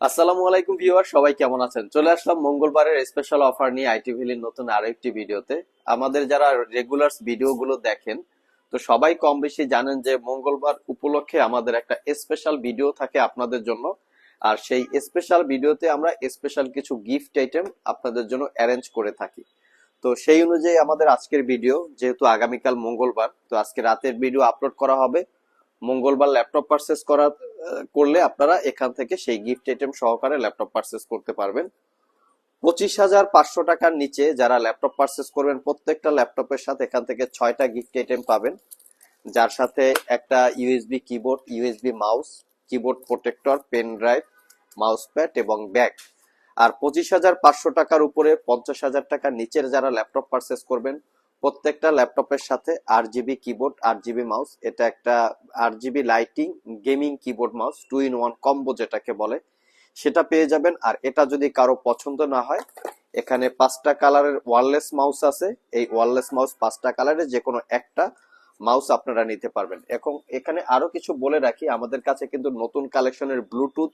আসসালামু আলাইকুম ভিউয়ার সবাই কেমন আছেন? চলে আসলাম মঙ্গলবারের স্পেশাল অফার নিয়ে আইটি ভ্যালির নতুন আরও একটি ভিডিওতে। আমাদের যারা রেগুলার ভিডিওগুলো দেখেন তো সবাই কম বেশি জানেন যে মঙ্গলবার উপলক্ষে আমাদের একটা স্পেশাল ভিডিও থাকে আপনাদের জন্য। আর সেই স্পেশাল ভিডিওতে আমরা স্পেশাল কিছু গিফট আইটেম আপনাদের জন্য অ্যারেঞ্জ করে থাকি। তো সেই অনুযায়ী আমাদের আজকের ভিডিও যেহেতু আগামীকাল মঙ্গলবার তো আজকে রাতের ভিডিও আপলোড করা হবে। মঙ্গলবার ল্যাপটপ পারচেস করা আহ, করলে আপনারা এখান থেকে সেই গিফট আইটেম সহকারে ল্যাপটপ পারচেস করতে পারবেন। পঁচিশ হাজার পাঁচশো টাকার নিচে যারা ল্যাপটপ পারচেস করবেন, প্রত্যেকটা ল্যাপটপের সাথে এখান থেকে ছয়টা গিফট আইটেম পাবেন। যার সাথে একটা USB keyboard USB mouse keyboard protector pen drive mouse pad এবং ব্যাগ আর পঁচিশ হাজার পাঁচশো টাকার উপরে পঞ্চাশ হাজার টাকার নিচের যারা ল্যাপটপ পারচেস করবেন প্রত্যেকটা ল্যাপটপের সাথে আট জিবি কিবোর্ড আট জিবি মাউস এটা একটা আট GB lighting gaming keyboard mouse two in one combo যেটাকে বলে, সেটা পেয়ে যাবেন। আর এটা যদি কারও পছন্দ না হয়, এখানে পাঁচটা কালারের ওয়ারলেস মাউস আছে। এই ওয়ারলেস মাউস পাঁচটা কালারের যে কোনো একটা মাউস আপনারা নিতে পারবেন। এখন এখানে আরও কিছু বলে রাখি, আমাদের কাছে কিন্তু নতুন কালেকশনের ব্লুটুথ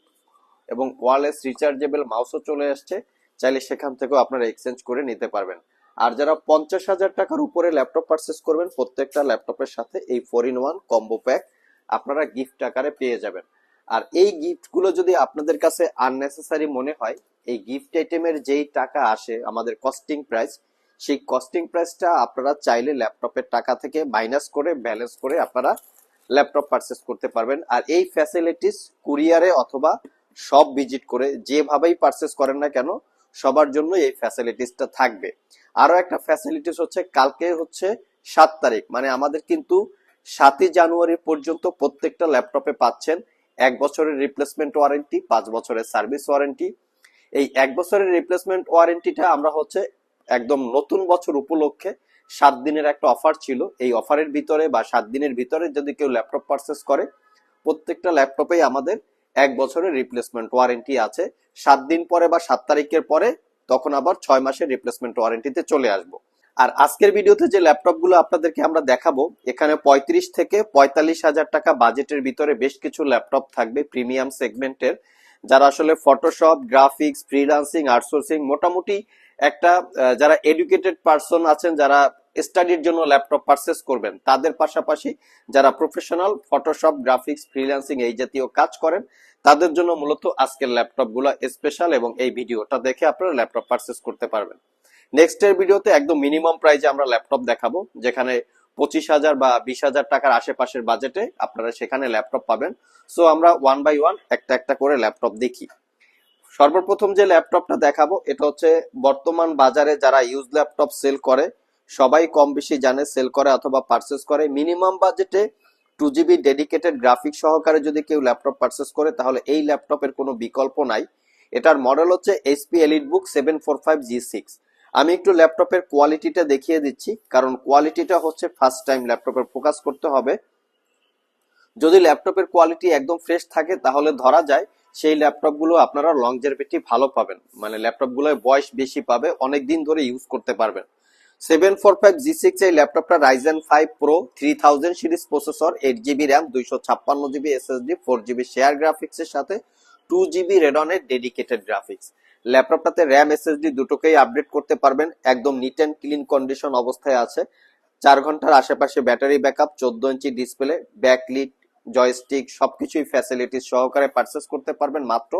এবং ওয়ারলেস রিচার্জেবল মাউসও চলে আসছে। চাইলে সেখান থেকেও আপনারা এক্সচেঞ্জ করে নিতে পারবেন। আর যারা পঞ্চাশ হাজার টাকার উপরে ল্যাপটপ পারচেস করবেন, প্রত্যেকটা ল্যাপটপের সাথে এই four in one combo pack আপনারা গিফট আকারে পেয়ে যাবেন। আর এই গিফটগুলো যদি আপনাদের কাছে আননেসেসারি মনে হয়, এই গিফট আইটেমের যেই টাকা আসে আমাদের কস্টিং প্রাইস সেই কস্টিং প্রাইসটা আপনারা চাইলে ল্যাপটপের টাকা থেকে মাইনাস করে ব্যালেন্স করে আপনারা ল্যাপটপ পারচেস করতে পারবেন। আর এই ফ্যাসিলিটিস কুরিয়ারে অথবা সব ভিজিট করে যেভাবেই পারচেস করেন না কেন সবার জন্য এই ফ্যাসিলিটিসটা থাকবে। আরও একটা ফ্যাসিলিটিস হচ্ছে, কালকে হচ্ছে সাত তারিখ মানে আমাদের কিন্তু সাতই জানুয়ারি পর্যন্ত প্রত্যেকটা ল্যাপটপে পাচ্ছেন এক বছরের রিপ্লেসমেন্ট ওয়ারেন্টি পাঁচ বছরের সার্ভিস ওয়ারেন্টি এই এক বছরের রিপ্লেসমেন্ট ওয়ারেন্টিটা আমরা হচ্ছে একদম নতুন বছর উপলক্ষে সাত দিনের একটা অফার ছিল। এই অফারের ভিতরে বা সাত দিনের ভিতরে যদি কেউ ল্যাপটপ পারচেস করে, প্রত্যেকটা ল্যাপটপেই আমাদের এক বছরের রিপ্লেসমেন্ট ওয়ারেন্টি আছে। সাত দিন পরে বা সাত তারিখের পরে তখন আবার ছয় মাসের রিপ্লেসমেন্ট ওয়ারেন্টিতে চলে আসব। আর আজকের ভিডিওতে যে ল্যাপটপগুলো আপনাদেরকে আমরা দেখাবো, এখানে পঁয়ত্রিশ থেকে পঁয়তাল্লিশ হাজার টাকা বাজেটের ভিতরে বেশ কিছু ল্যাপটপ থাকবে প্রিমিয়াম সেগমেন্টের যারা আসলে ফটোশপ গ্রাফিক্স ফ্রিলান্সিং আউটসোর্সিং মোটামুটি একটা যারা এডুকেটেড পার্সন আছেন, যারা স্টাডির জন্য ল্যাপটপ পারচেস করবেন। তাদের পাশাপাশি যারা প্রফেশনাল ফটোশপ গ্রাফিক্স ফ্রিল্যান্সিং এই জাতীয় কাজ করেন, তাদের জন্য মূলত আজকের ল্যাপটপগুলো স্পেশাল এবং এই ভিডিওটা দেখে আপনারা ল্যাপটপ পারচেস করতে পারবেন। নেক্সট এর ভিডিওতে একদম মিনিমাম প্রাইজে আমরা ল্যাপটপ দেখাবো, যেখানে পঁচিশ হাজার বা বিশ হাজার টাকার আশেপাশের বাজেটে আপনারা সেখানে ল্যাপটপ পাবেন। সো আমরা ওয়ান বাই ওয়ান একটা একটা করে ল্যাপটপ দেখি। সর্বপ্রথম যে ল্যাপটপটা দেখাবো, এটা হচ্ছে বর্তমান বাজারে যারা ইউজ ল্যাপটপ সেল করে সবাই কম বেশি জানে সেল করে অথবা পারচেস করে। মিনিমাম বাজেটে টু জিবি ডেডিকেটেড গ্রাফিক সহকারে যদি কেউ ল্যাপটপ পারচেস করে, তাহলে এই ল্যাপটপের কোনো বিকল্প নাই। এটার মডেল হচ্ছে HP EliteBook seven four five G six আমি একটু ল্যাপটপের কোয়ালিটিটা দেখিয়ে দিচ্ছি, কারণ কোয়ালিটিটা হচ্ছে ফার্স্ট টাইম ল্যাপটপের ফোকাস করতে হবে। যদি ল্যাপটপের কোয়ালিটি একদম ফ্রেশ থাকে, তাহলে ধরা যায় সেই ল্যাপটপগুলো আপনারা লং লংজেভিটি ভালো পাবেন। মানে ল্যাপটপগুলোয় বয়স বেশি পাবে অনেক দিন ধরে ইউজ করতে পারবেন। Seven four five G six এই ল্যাপটপটা Ryzen five pro three thousand series processor eight GB RAM দুইশো ছাপ্পান্ন GB SSD four GB share graphics এর সাথে টু জিবি রেডনের ডেডিকেটেড গ্রাফিক্স ল্যাপটপটাতে র্যাম এসএসডি দুটোকেই আপডেট করতে পারবেন, একদম নিট অ্যান্ড ক্লিন কন্ডিশন অবস্থায় আছে। চার ঘণ্টার আশেপাশে ব্যাটারি ব্যাকআপ চোদ্দ ইঞ্চি ডিসপ্লে ব্যাকলিট জয়স্টিক সবকিছুই ফ্যাসিলিটিস সহকারে পারচেস করতে পারবেন মাত্র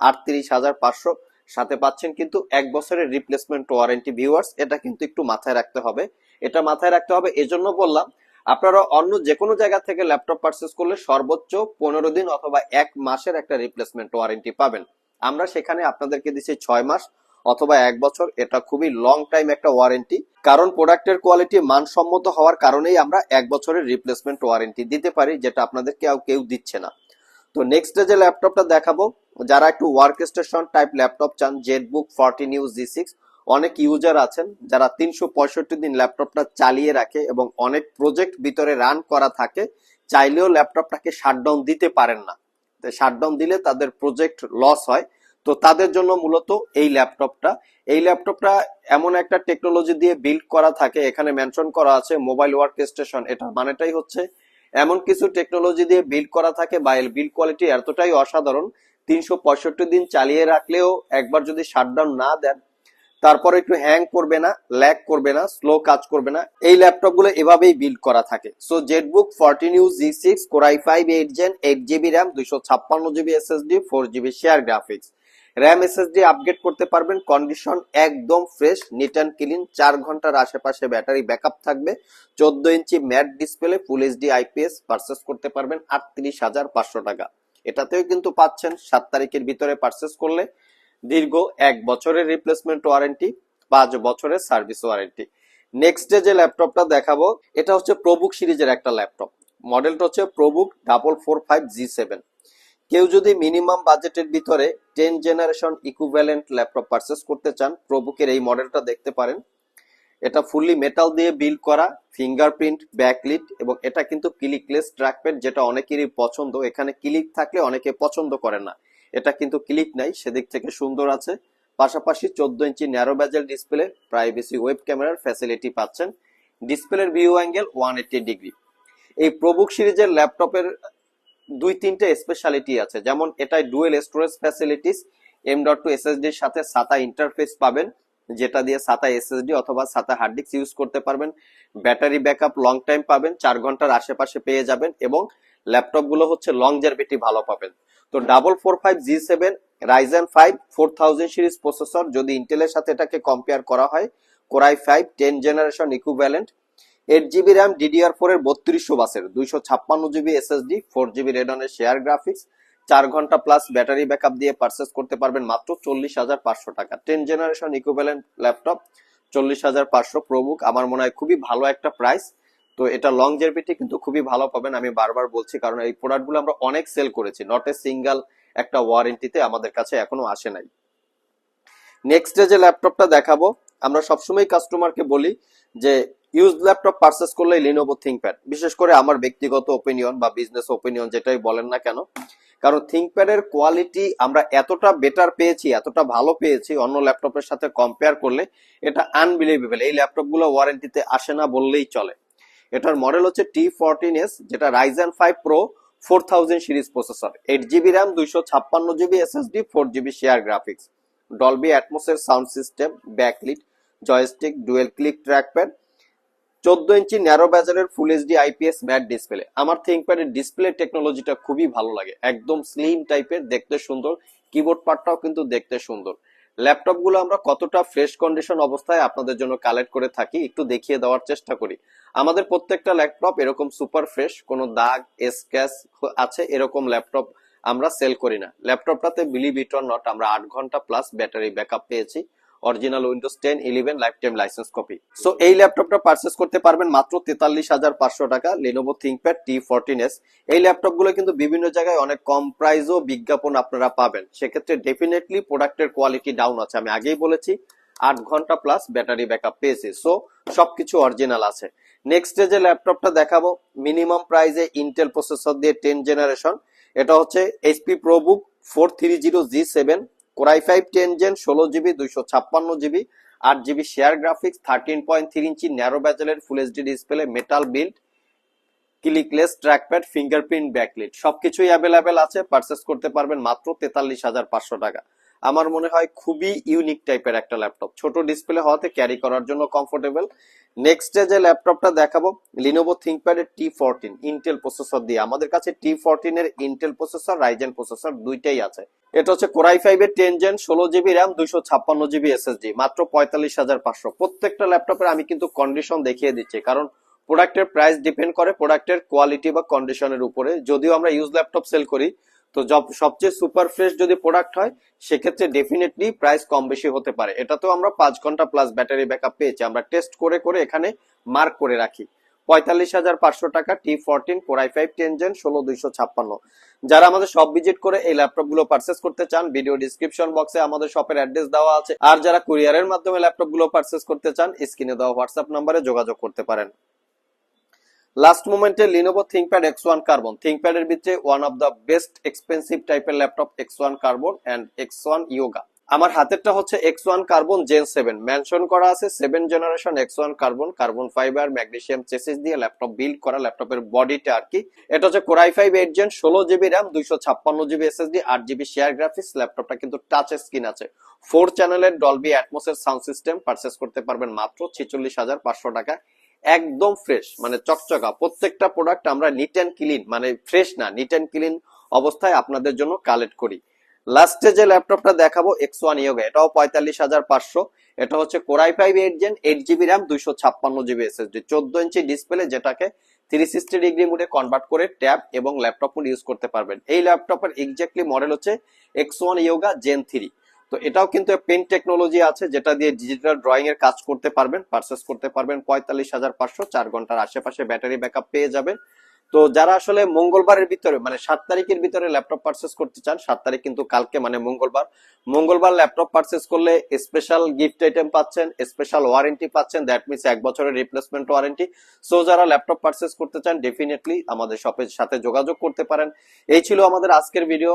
আটত্রিশ হাজার পাঁচশো সাথে পাচ্ছেন কিন্তু এক বছরের রিপ্লেসমেন্ট ওয়ারেন্টি ভিউয়ার্স এটা কিন্তু একটু মাথায় রাখতে হবে। এটা মাথায় রাখতে হবে, এজন্য বললাম, আপনারা অন্য যে কোনো জায়গা থেকে ল্যাপটপ পারচেস করলে সর্বোচ্চ পনেরো দিন অথবা এক মাসের একটা রিপ্লেসমেন্ট ওয়ারেন্টি পাবেন। আমরা সেখানে আপনাদেরকে দিচ্ছি ছয় মাস অথবা এক বছর, এটা খুবই লং টাইম একটা ওয়ারেন্টি কারণ প্রোডাক্টের কোয়ালিটি মানসম্মত হওয়ার কারণেই আমরা এক বছরের রিপ্লেসমেন্ট ওয়ারেন্টি দিতে পারি, যেটা আপনাদের কেউ কেউ দিচ্ছে না। তো নেক্সট যে ল্যাপটপটা দেখাবো যারা একটু ওয়ার্ক স্টেশন টাইপ ল্যাপটপ চান ZenBook fourteen U G six অনেক ইউজার আছেন যারা তিনশো পঁয়ষট্টি দিন ল্যাপটপটা চালিয়ে রাখে এবং অনেক প্রজেক্ট ভিতরে রান করা থাকে, চাইলেও ল্যাপটপটাকে শাটডাউন দিতে পারেন না। শাটডাউন দিলে তাদের প্রজেক্ট লস হয়। তো তাদের জন্য মূলত এই ল্যাপটপটা এই ল্যাপটপটা এমন একটা টেকনোলজি দিয়ে বিল্ড করা থাকে, এখানে মেনশন করা আছে মোবাইল ওয়ার্ক স্টেশন এটা মানেটাই হচ্ছে এমন কিছু টেকনোলজি দিয়ে বিল্ড করা থাকে বা বিল্ড কোয়ালিটি এতটাই অসাধারণ তিনশো পঁয়ষট্টি দিন চালিয়ে রাখলেও একবার যদি শাটডাউন না দেন, তারপরে একটু হ্যাং করবে না ল্যাগ করবে না স্লো কাজ করবে না। এই ল্যাপটপগুলো এভাবেই বিল্ড করা থাকে। So ZBook fourteen U G six core i five eight gen eight GB RAM দুইশো ছাপ্পান্ন GB SSD four GB share graphics RAM SSD upgrade করতে পারবেন কন্ডিশন একদম ফ্রেশ নিট অ্যান্ড ক্লিন চার ঘণ্টার আশেপাশে ব্যাটারি ব্যাকআপ থাকবে। চোদ্দ inch matte display full HD IPS purchase করতে পারবেন, আটত্রিশ হাজার পাঁচশো টাকা। এটাতেও কিন্তু পাচ্ছেন সাত তারিখের ভিতরে পারচেস করলে দীর্ঘ এক বছরের রিপ্লেসমেন্ট ওয়ারেন্টি পাঁচ বছরের সার্ভিস ওয়ারেন্টি নেক্সট ডে যে ল্যাপটপটা দেখাবো, এটা হচ্ছে প্রবুক সিরিজের একটা ল্যাপটপ মডেলটা হচ্ছে ProBook double four five G seven কেউ যদি মিনিমাম বাজেটের ভিতরে ten generation equivalent laptop purchase করতে চান প্রবুকের এই মডেলটা দেখতে পারেন। এটা ফুললি মেটাল দিয়ে বিল্ড করা ফিঙ্গারপ্রিন্ট ব্যাকলিট এবং এটা কিন্তু ক্লিকলেস ট্র্যাকপ্যাড যেটা অনেকেরই পছন্দ। এখানে ক্লিক থাকলে অনেকে পছন্দ করে না। এটা কিন্তু ক্লিক নাই, সেদিক থেকে সুন্দর আছে। পাশাপাশি চোদ্দ ইঞ্চি narrow bezel display privacy web ক্যামেরার ফ্যাসিলিটি পাচ্ছেন। ডিসপ্লের view angle one eighty degree এই প্রবুক সিরিজের ল্যাপটপের দুই তিনটে স্পেশালিটি আছে। যেমন এটায় dual storage facilities M dot two এসএসডির সাথে সাতা ইন্টারফেস পাবেন। যেটা দিয়ে সাতা এসএসডি অথবা সাতা হার্ড ডিস্ক ইউজ করতে পারবেন। ব্যাটারি ব্যাকআপ লং টাইম পাবেন, চার ঘণ্টার আশেপাশে পেয়ে যাবেন এবং ল্যাপটপগুলো হচ্ছে লং জার্ভিটি ভালো পাবেন। তো double four five G seven Ryzen five four thousand series processor যদি ইন্টেলের সাথে এটাকে কম্পেয়ার করা হয় core i five ten generation equivalent eight GB RAM DDR four এর বত্রিশশো বাসের দুইশো ছাপ্পান্ন জিবি এসএসডি ফোর জিবি রেডনের শেয়ার গ্রাফিক্স চার ঘণ্টা প্লাস ব্যাটারি ব্যাকআপ দিয়ে পারচেস করতে পারবেন মাত্র চল্লিশ হাজার পাঁচশো টাকা। টেন জেনারেশন ইকুইভ্যালেন্ট ল্যাপটপ চল্লিশ হাজার পাঁচশো প্রমুখ আমার মনে হয় খুবই ভালো একটা প্রাইস তো এটা লং জার্ভিটি কিন্তু খুবই ভালো পাবেন, আমি বারবার বলছি, কারণ এই প্রোডাক্টগুলো আমরা অনেক সেল করেছি নট এ সিঙ্গেল একটা ওয়ারেন্টিতে আমাদের কাছে এখনও আসে নাই। নেক্সট যে ল্যাপটপটা দেখাবো, আমরা সবসময় কাস্টমারকে বলি যে ইউজ ল্যাপটপ পারচেস করলে লিনোভো থিঙ্কপ্যাড বিশেষ করে আমার ব্যক্তিগত ওপিনিয়ন বা বিজনেস ওপিনিয়ন যেটাই বলেন না কেন। কারণ থিঙ্কপ্যাডের কোয়ালিটি আমরা এতটা বেটার পেয়েছি, এতটা ভালো পেয়েছি অন্য ল্যাপটপের সাথে কম্পেয়ার করলে এটা আনবিলিভেবল এই ল্যাপটপগুলো ওয়ারেন্টিতে আসে না বললেই চলে। এটার মডেল হচ্ছে টি ফোরটিন এস যেটা Ryzen five pro four thousand series processor eight GB RAM দুইশো ছাপ্পান্ন GB SSD four GB share graphics Dolby অ্যাটমোসের sound system backlit joystick dual click trackpad চোদ্দ ইঞ্চি narrow ব্যাজারের full HD IPS matte display আমার থিঙ্কপ্যাডের display টেকনোলজিটা খুবই ভালো লাগে। একদম slim টাইপের দেখতে সুন্দর। কিবোর্ড পার্টটাও কিন্তু দেখতে সুন্দর। ল্যাপটপগুলো আমরা কতটা ফ্রেশ কন্ডিশন অবস্থায় আপনাদের জন্য কালেক্ট করে থাকি, একটু দেখিয়ে দেওয়ার চেষ্টা করি। আমাদের প্রত্যেকটা ল্যাপটপ এরকম সুপার ফ্রেশ কোনো দাগ স্ক্যাচ আছে, এরকম ল্যাপটপ আমরা সেল করি না। ল্যাপটপটাতে বিলিভ ইট অর নট আমরা আট ঘণ্টা প্লাস ব্যাটারি ব্যাকআপ পেয়েছি। Original Windows ten eleven lifetime license copy so এই ল্যাপটপটা পারচেস করতে পারবেন মাত্র তেতাল্লিশ হাজার পাঁচশো টাকা Lenovo ThinkPad T fourteen S এই ল্যাপটপগুলো কিন্তু বিভিন্ন জায়গায় অনেক কম প্রাইসও বিজ্ঞাপন আপনারা পাবেন। সেক্ষেত্রে ডেফিনেটলি প্রোডাক্টের কোয়ালিটি ডাউন আছে, আমি আগেই বলেছি। আট ঘণ্টা প্লাস ব্যাটারি ব্যাকআপ পেয়েছি। সো সবকিছু অরিজিনাল আছে। নেক্সট যে ল্যাপটপটা দেখাবো মিনিমাম প্রাইসে ইন্টেল প্রসেসর দিয়ে টেন জেনারেশন এটা হচ্ছে HP ProBook four three zero G seven core i five ten gen ষোলো জিবি, দুইশো ছাপ্পান্ন জিবি, আট GB share graphics thirteen point three inch narrow ব্যাজেলের full HD display metal build clickless trackpad fingerprint backlit সবকিছুই available আছে purchase করতে পারবেন মাত্র তেতাল্লিশ হাজার পাঁচশো টাকা। আমার মনে হয় খুবই ইউনিক টাইপের একটা ল্যাপটপ ছোট ডিসপ্লে হওয়াতে ক্যারি করার জন্য কমফোর্টেবল নেক্সট যে ল্যাপটপটা দেখাবো Lenovo ThinkPad T fourteen Intel processor দিয়ে। আমাদের কাছে টি ফোরটিন এর ইন্টেল প্রসেসর রাইজেন প্রসেসর দুইটাই আছে। এটা হচ্ছে কোরাই ফাইভ এর টেন জেন ষোলো জিবি র্যাম দুইশো ছাপ্পান্ন জিবি এসএসডি মাত্র পঁয়তাল্লিশ হাজার পাঁচশো। প্রত্যেকটা ল্যাপটপের আমি কিন্তু কন্ডিশন দেখিয়ে দিচ্ছি, কারণ প্রোডাক্টের প্রাইস ডিপেন্ড করে প্রোডাক্টের কোয়ালিটি বা কন্ডিশনের উপরে। যদিও আমরা ইউজ ল্যাপটপ সেল করি তো সবচেয়ে সুপার ফ্রেশ যদি প্রোডাক্ট হয়, সেক্ষেত্রে ডেফিনেটলি প্রাইস কম বেশি হতে পারে। এটা তো আমরা পাঁচ ঘণ্টা প্লাস ব্যাটারি ব্যাকআপ পেয়েছি। আমরা টেস্ট করে করে এখানে মার্ক করে রাখি। পঁয়তাল্লিশ হাজার পাঁচশো টাকা টি ফোরটিন ফাইভ টেন ষোলো দুইশো ছাপ্পান্ন। যারা আমাদের ভিজিট করে এই ল্যাপটপগুলো করতে চান ভিডিও ডিসক্রিপশন বক্সে আমাদের শপের দেওয়া আছে। আর যারা মাধ্যমে ল্যাপটপগুলো করতে চান স্ক্রিনে দেওয়া হোয়াটসঅ্যাপ নাম্বারে যোগাযোগ করতে পারেন। লাস্ট মোমেন্টে Lenovo ThinkPad X one carbon ThinkPad এর ভিতরে one of the best expensive টাইপের laptop X one carbon and X one Yoga আমার হাতেরটা হচ্ছে X one carbon gen seven mention করা আছে seven generation X one carbon carbon fibre magnesium chassis দিয়ে laptop build করা ল্যাপটপের বডিটা আর কি। এটা হচ্ছে core i five eight gen ষোলো জিবি র্যাম দুইশো ছাপ্পান্ন জিবি এসএসডি আট জিবি শেয়ার গ্রাফিক্স ল্যাপটপটা কিন্তু টাচ স্ক্রিন আছে। ফোর চ্যানেলের ডলবি অ্যাটমোসের সাউন্ড সিস্টেম পারচেস করতে পারবেন মাত্র ছেচল্লিশ হাজার পাঁচশো টাকা একদম ফ্রেশ মানে চকচকা। প্রত্যেকটা প্রোডাক্ট আমরা নিট অ্যান্ড ক্লিন মানে ফ্রেশ না নিট অ্যান্ড ক্লিন অবস্থায় আপনাদের জন্য কালেক্ট করি। লাস্টে যে ল্যাপটপটা দেখাবো এক্স ওয়ান ইয়োগা এটাও পঁয়তাল্লিশ হাজার পাঁচশো। এটা হচ্ছে core i five eight gen eight GB RAM দুইশো ছাপ্পান্ন জিবি এসএসডি চোদ্দ ইঞ্চি ডিসপ্লে যেটাকে থ্রি সিক্সটি ডিগ্রি মুডে কনভার্ট করে ট্যাব এবং ল্যাপটপ ইউজ করতে পারবেন। এই ল্যাপটপের এক্স্যাক্টলি মডেল হচ্ছে X one Yoga gen three তো এটাও কিন্তু পেন টেকনোলজি আছে, যেটা দিয়ে ডিজিটাল ড্রয়িং এর কাজ করতে পারবেন পারচেস করতে পারবেন। পঁয়তাল্লিশ হাজার পাঁচশো চার ঘণ্টার আশেপাশে ব্যাটারি ব্যাকআপ পেয়ে যাবেন। তো যারা আসলে মঙ্গলবারের ভিতরে মানে সাত তারিখের ভিতরে ল্যাপটপ পারচেস করতে চান, সাত তারিখ কিন্তু কালকে মানে মঙ্গলবার। মঙ্গলবার ল্যাপটপ পারচেস করলে স্পেশাল গিফট আইটেম পাচ্ছেন স্পেশাল ওয়ারেন্টি পাচ্ছেন দ্যাট মিনস এক বছরের রিপ্লেসমেন্ট ওয়ারেন্টি সো যারা ল্যাপটপ পারচেস করতে চান ডেফিনেটলি আমাদের শপের সাথে যোগাযোগ করতে পারেন। এই ছিল আমাদের আজকের ভিডিও